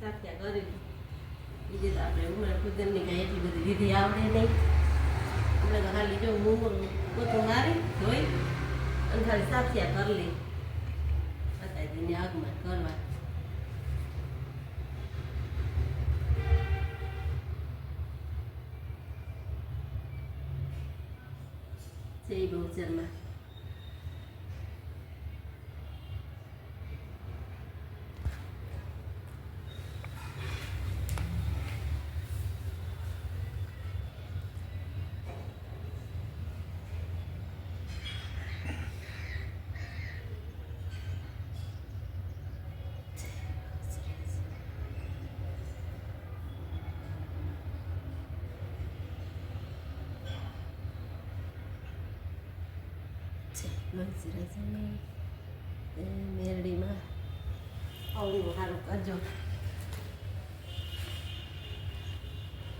સાત્યા કરી. બીજી તો આપણે ઉમર ખુદરની કાંઈ એટલી બધી વિધિ આવડે નહીં. આપણે ખાલી જો મૂંગું પોતું મારી, ધોઈ અને ખાલી સાથિયા કરી લઈ માતાજીની આગમન કરવા. જય બહુચરમાં મનસુરાજની મેરડીમાં આવડું સારું કરજો.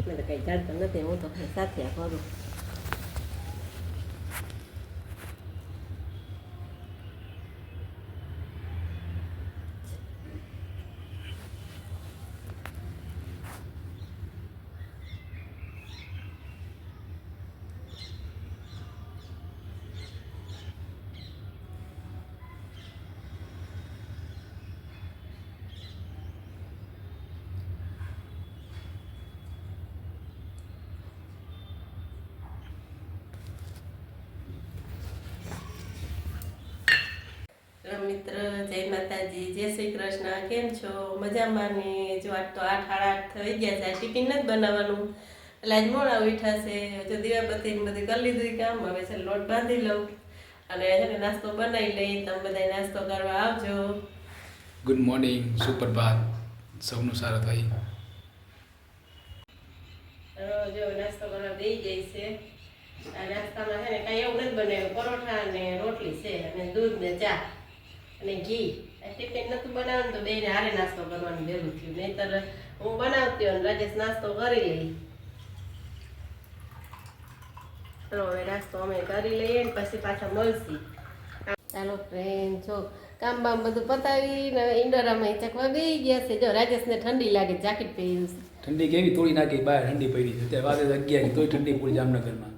મેં તો કંઈ જાણતો નથી, હું તો ખાલી સાથે કરું મિત્ર જય માતાજી જય શ્રી કૃષ્ણ કેમ છો? મજામાં ને? જો આજ તો આઠ સાડા આઠ થઈ ગયા છે ટિફિન નથી બનાવવાનું. એટલે આજ મોડા ઉઠા છે જો દીવાબત્તી બધી કરી લીધું કામ. હવે છે લોટ બાંધી લઉં અને છે ને નાસ્તો બનાવી લઈ. તમે બધા નાસ્તો કરવા આવજો. ગુડ મોર્નિંગ સુપ્રભાત સૌનું સારું થઈ જો નાસ્તો કરવા દઈ જાય છે. આ નાસ્તામાં છે ને કાંઈ એવું નથી બનાવ્યું. પરોઠા ને રોટલી છે અને દૂધ ને ચા. અને ઘી. આ ટિફિન નતું બનાવવાનું તો બેને હારે નાસ્તો કરવાનું ભેગું થયું. નહીતર હું બનાવતી હોય ને રાજેશ નાસ્તો કરી લઈ ચલો હવે નાસ્તો અમે કરી લઈએ ને પછી પાછા મળશી. ચાલો ફ્રેન્ડ જો કામ બામ બધું પતાવીને ઇન્ડોરામાં ચકવા બેસી ગયા છે. જો રાજેશને ઠંડી લાગે જાકેટ પહેર્યું છે. ઠંડી કેવી? તોડી નાખી બહાર ઠંડી પડી છે. અત્યારે વાગે અગિયાર તોય ઠંડી પૂરી જામનગરમાં.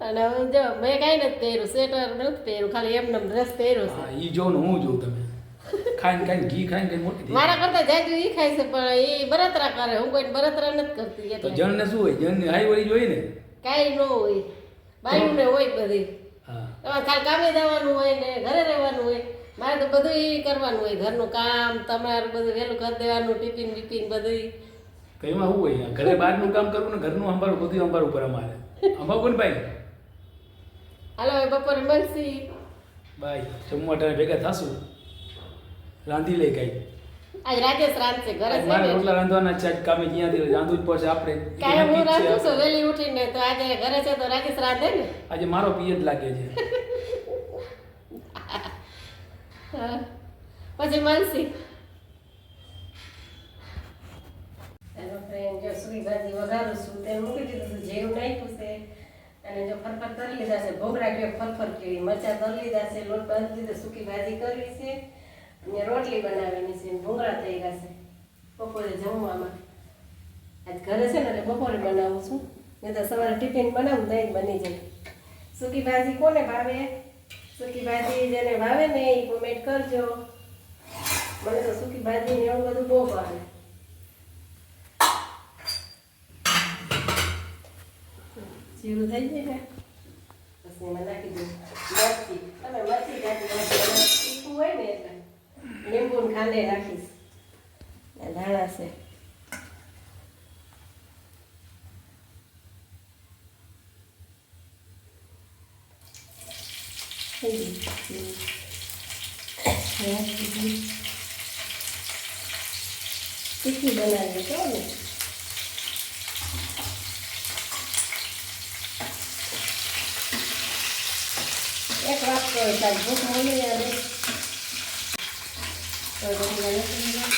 અને હવે જો મેં કાંઈ નથી પહેર્યું સ્વેટર નથી પહેર્યું ખાલી એમને ડ્રેસ પહેર્યો છે. ઈ જો ને હું જોઉં તમે. ખાઈને ખાઈને ઘી ખાઈને ખાઈને મોટી મારા કરતા જાજુ ઈ ખાય છે પણ એ બરતરા કરે. હું કોઈ બરતરા નથી કરતી તો એટલે. જણને શું હોય? જણને હાઈ વળી જોઈએ ને? કાંઈ ન હોય. બાયુને હોય બધી. હા. ખાલી કામે જવાનું હોય ને ઘરે રહેવાનું હોય. મારે તો બધું એ કરવાનું હોય. ઘરનું કામ તમારે બધું વહેલું કરી દેવાનું ટિફિન બિફિન બધું કઈ એમાં શું હોય ઘરે બહારનું કામ કરવું ને ઘરનું સંભાળવું બધું સંભાળવું પડે અમારે. અંબા કોણ ભાઈ? હાલો હવે બપોરે મળશી. બાય જમવા ટાણે ભેગા થાશું? રાંધી લે કઈ. આજ રાજેશ રાંધશે ઘરે છે મારે રોટલા રાંધવાના છે આજ કામે જ્યાંથી રાંધવું જ પડશે આપણે. કાલે હું છે રાંધું છું વહેલી ઉઠીને તો આજે ઘરે છે તો રાજેશ રાંધે ને. આજે મારો પિયત લાગે છે. પછી મળશી ચાલો ફ્રેન્ડ જો સુરી છું તે મૂકી દીધું છે જેવું નાખ્યું છે, અને જો ફરફર તરી લીધા છે ભોગરા કે ફરફર કેવી, મરચા તરી લીધા છે, લોટ બાંધી દીધો, સૂકી ભાજી કરવી છે, અને રોટલી બનાવવાની છે, ભૂંગળા થઈ ગયા છે, બપોરે જમવામાં. આજ ઘરે છે ને, એટલે બપોરે બનાવું છું, નહીં તો સવારે ટિફિન બનાવું નહીં બની જાય. સૂકી ભાજી કોને ભાવે? સૂકી ભાજી જેને ભાવે ને એ કોમેન્ટ કરજો. મને તો સૂકી ભાજી ને એવું બધું બહુ ભાવે. જીરું થઈ ને પછી એમાં નાખી દઉં મરચી તમે મરચી નાખી તીખું હોય ને એટલે લીંબુ ખાંડે નાખીશ ધાણા છે તીખી બનાવી તો ને એક વાત તો તારી ભૂખ મળી આવે તો બધી મને સમજાય.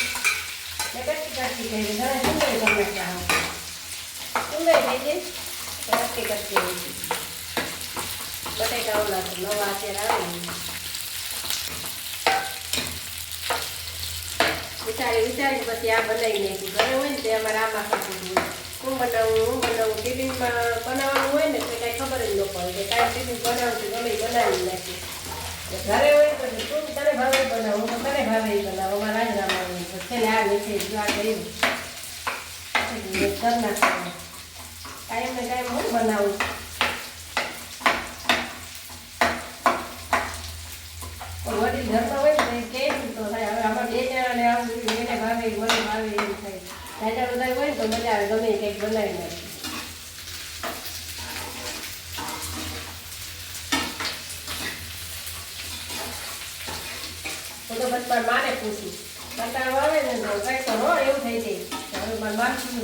ને કટકી થઈ ગઈ. ઘણા સુંદર ટમેટા. સુંદર થઈ ગઈ. કટકી કટકી હોય ગઈ. બટેકા ઓલા તો નવા અત્યારે આવે. વિચારી વિચારી પછી આ બનાવી નાખ્યું ઘરે હોય ને તે અમારે આમાં ખાતું હોય હું બનાવું હું બનાવું. ટિફિનમાં બનાવવાનું હોય ને તો કાંઈ ખબર જ ન પડે કે કાંઈ ટિફિન બનાવશું ગમે એ બનાવી નાખીએ. ઘરે હોય તો તું તને ભાવે બનાવું, હું તને ભાવે બનાવું. અમારે આજ તો છે. ને આ નીચે જો આ કર્યું. કરી નાખવાનું ટાઈમ ને કાયમ હું બનાવું પણ વડીલ ઘરમાં હોય ને તો એ કહે ને તો થાય હવે આમાં બે જણાને આવું બધું એને ભાવે ભાવે એવું થાય. હોય તો મજા આવે, ગમે કંઈક બનાવી મારા માને પૂછું કંટાળો આવે ને, તો કંઈક તો હો એવું થઈ જાય. હવે મારા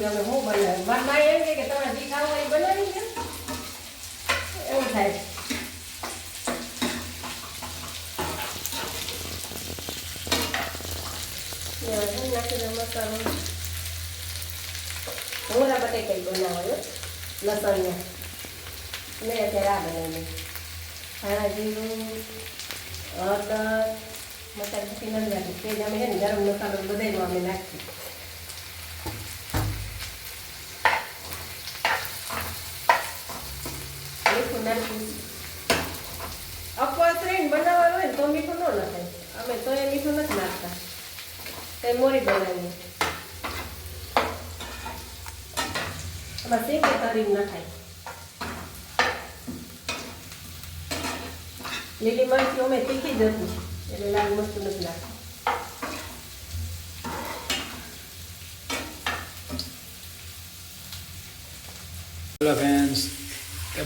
હવે હું બનાવ્યું? મારા મા એમ કે તમારે જે ખાવું એ બનાવી એવું થાય Yeah, હું નાખી દઉં મસાલો ભૂંગળા બટેકા બનાવો લસણના. મેં અત્યારે આ બનાવી ધાણા જીરું હળદર, મસાલા ભૂકી નથી નાખી તે જ અમે છે ને ગરમ મસાલો બધાયનો અમે નાખીએ. મીઠું નાખીએ. અપવાસ રહીને બનાવવાનું હોય ને તો મીઠું ન નાખાય. અમે તો એ મીઠું નથી નાખતા. તે મોરી બનાવીએ. એમાં શેકે તરી થાય લીલી મરચી અમે તીખી જ હતી એટલે લાલ મરચું નથી લાગતું હેલો કેમ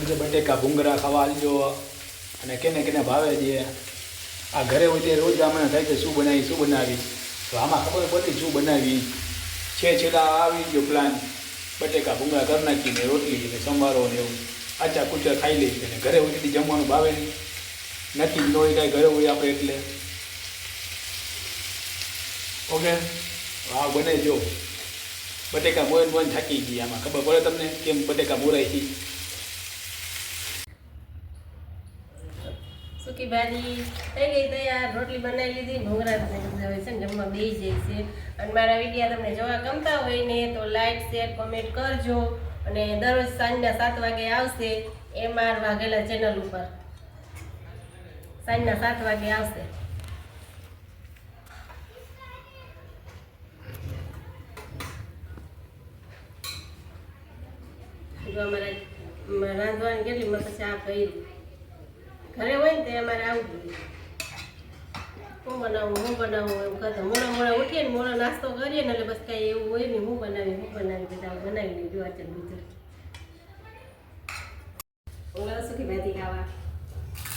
છે બટેકા ભૂંગરા ખાવા આવજો અને કેને કેને ભાવે છે? આ ઘરે હોય તે રોજ અમને થાય છે શું બનાવી શું બનાવી? તો આમાં ખબર પડતી શું બનાવી? છે છેલ્લા આવી ગયો પ્લાન બટેકા ભૂંગા કરી નાખીને, રોટલી ને સંભારો ને એવું. આચા કુચા ખાઈ લઈએ અને ઘરે ઉઠી જમવાનું ભાવે નહીં. નથી જ ન હોય કાંઈ ઘરે હોય આપણે એટલે. ઓકે? હા બને જો. બટેકા મોયન મોયન થાકી ગઈ આમાં ખબર પડે તમને કેમ બટેકા બોરાય છે? સૂકી ભાજી, થઈ ગઈ તૈયાર, રોટલી બનાવી લીધી હવે છે ને જમવા બે જાય છે અને મારા વિડીયા તમને જોવા ગમતા હોય ને તો લાઈક શેર કોમેન્ટ કરજો. અને દરરોજ સાંજના સાત વાગે આવશે એમ આર વાઘેલા ચેનલ ઉપર. સાંજના સાત વાગે આવશે. અમારે રાંધવાની કેટલી મસ્ત ચા કર્યું ઘરે હોય ને તે અમારે આવું જોઈએ. હું બનાવું હું બનાવું એવું કરતા. મોડા મોડા ઉઠીએ ને મોડો નાસ્તો કરીએ ને એટલે બસ કાંઈ એવું હોય ને હું બનાવી હું બનાવી, બધા બનાવી લઈ આ ચાલ બીજું ઓલા સુખી ભાજી ખાવા.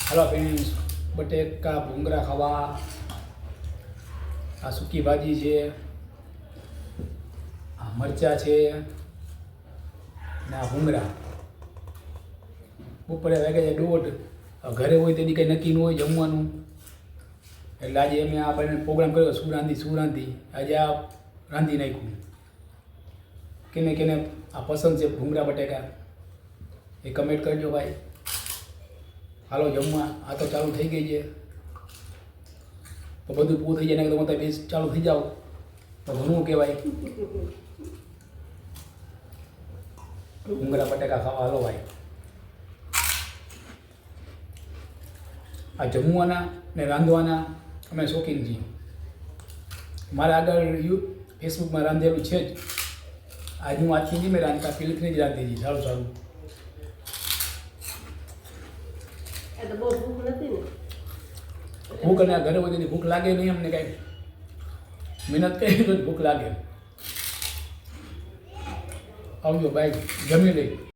હલો ફ્રેન્ડ્સ બટેકા ભૂંગરા ખાવા. આ સૂકી ભાજી છે. આ મરચા છે. ને આ ભૂંગરા બપોરે વાગે છે દોઢ. ઘરે હોય તેથી કંઈ નક્કી ન હોય જમવાનું. એટલે આજે અમે આપણે પ્રોગ્રામ કર્યો શું રાંધી શું રાંધી આજે આ રાંધી નાખ્યું. કેને કેને, આ પસંદ છે ભૂંગળા બટેકા. એ કમેન્ટ કરજો ભાઈ. હાલો જમવા. આ તો ચાલુ થઈ ગઈ છે. તો બધું પૂરું થઈ જાય ને તમે બેસ ચાલુ થઈ જાઓ. તો ઘણું કહેવાય. ભૂંગળા બટેકા ખાવા હાલો ભાઈ. આ જમવાના ને રાંધવાના અમે શોખીન છીએ. મારા આગળ યુ ફેસબુકમાં રાંધેલું છે જ. આજ હું આજથી નહીં મેં રાંધતા પેલીથી જ રાંધી હતી સારું સારું ભૂખ અને આ ઘરે હોય ભૂખ લાગે નહીં અમને કાંઈ. મહેનત કરી તો જ ભૂખ લાગે. આવજો બાય. જમી લઈ